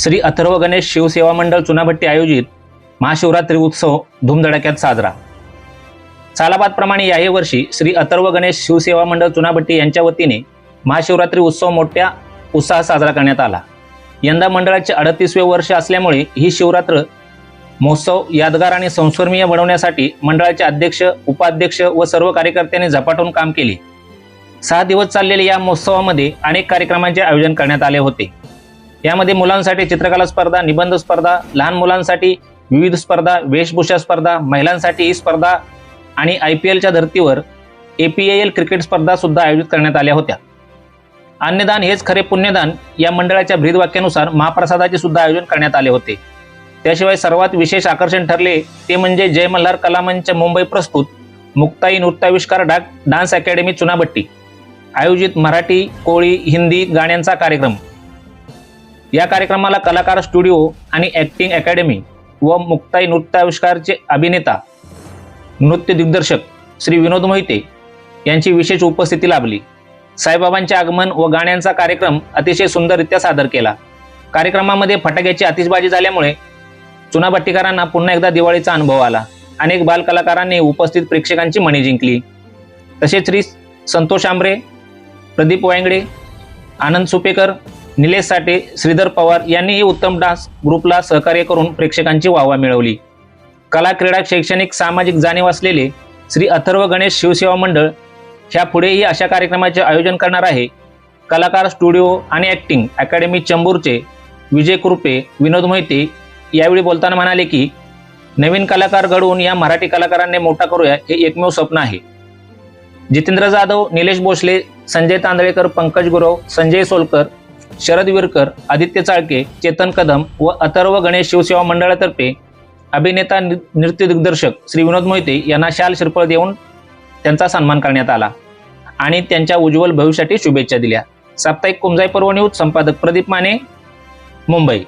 श्री अथर्व गणेश शिवसेवा मंडळ चुनाभट्टी आयोजित महाशिवरात्री उत्सव धूमधडाक्यात साजरा. सालाबादप्रमाणे याही वर्षी श्री अथर्व गणेश शिवसेवा मंडळ चुनाभट्टी यांच्या वतीने महाशिवरात्री उत्सव मोठ्या उत्साहात साजरा करण्यात आला. यंदा मंडळाचे अडतीसवे वर्ष असल्यामुळे ही शिवरात्र महोत्सव यादगार आणि संस्मरणीय बनवण्यासाठी मंडळाचे अध्यक्ष उपाध्यक्ष व सर्व कार्यकर्त्यांनी झपाटून काम केले. सहा दिवस चाललेल्या या महोत्सवामध्ये अनेक कार्यक्रमांचे आयोजन करण्यात आले होते. यामध्ये मुलांसाठी चित्रकला स्पर्धा निबंध स्पर्धा लहान मुलांसाठी विविध स्पर्धा वेशभूषा स्पर्धा महिलांसाठी ही स्पर्धा आणि आय पी एलच्या धर्तीवर ए पी एल क्रिकेट स्पर्धा सुद्धा आयोजित करण्यात आल्या होत्या. अन्नदान हेच खरे पुण्यदान या मंडळाच्या ब्रीदवाक्यानुसार महाप्रसादाचे सुद्धा आयोजन करण्यात आले होते. त्याशिवाय सर्वात विशेष आकर्षण ठरले ते म्हणजे जय मल्हार कलामंच मुंबई प्रस्तुत मुक्ताई नृत्याविष्कार डाक डान्स अकॅडमी चुनाभट्टी. आयोजित मराठी कोळी हिंदी गाण्यांचा कार्यक्रम. या कार्यक्रमाला कलाकार स्टुडिओ आणि ॲक्टिंग अकॅडमी व मुक्ताई नृत्याविष्कारचे अभिनेता नृत्य दिग्दर्शक श्री विनोद मोहिते यांची विशेष उपस्थिती लाभली. साईबाबांचे आगमन व गाण्यांचा कार्यक्रम अतिशय सुंदररित्या सादर केला. कार्यक्रमामध्ये फटाक्याची आतिषबाजी झाल्यामुळे चुनाभट्टीकरांना पुन्हा एकदा दिवाळीचा अनुभव आला. अनेक बालकलाकारांनी उपस्थित प्रेक्षकांची मणी जिंकली. तसेच श्री संतोष आंबरे प्रदीप वांगडे आनंद सुपेकर निलेश साठे श्रीधर पवार यांनीही उत्तम डान्स ग्रुपला सहकार्य करून प्रेक्षकांची वाहवा मिळवली. कला क्रीडा शैक्षणिक सामाजिक जाणीव असलेले श्री अथर्व गणेश शिवसेवा मंडळ ह्या पुढेही अशा कार्यक्रमाचे आयोजन करणार आहे. कलाकार स्टुडिओ आणि ॲक्टिंग अकॅडमी चंबूरचे विजय कृपे विनोद मोहिते यावेळी बोलताना म्हणाले की नवीन कलाकार घडवून या मराठी कलाकारांनी मोठा करूया हे एकमेव स्वप्न आहे. जितेंद्र जाधव निलेश भोसले संजय तांदळेकर पंकज गुरव संजय सोलकर शरद विरकर आदित्य चाळके चेतन कदम व अथर्व गणेश शिवसेवा मंडळातर्फे अभिनेता नृत्य दिग्दर्शक श्री विनोद मोहिते यांना शाल शिरपळ देऊन त्यांचा सन्मान करण्यात आला आणि त्यांच्या उज्ज्वल भविष्यासाठी शुभेच्छा दिल्या. साप्ताहिक कुमजाई पर्व न्यूज संपादक प्रदीप माने मुंबई.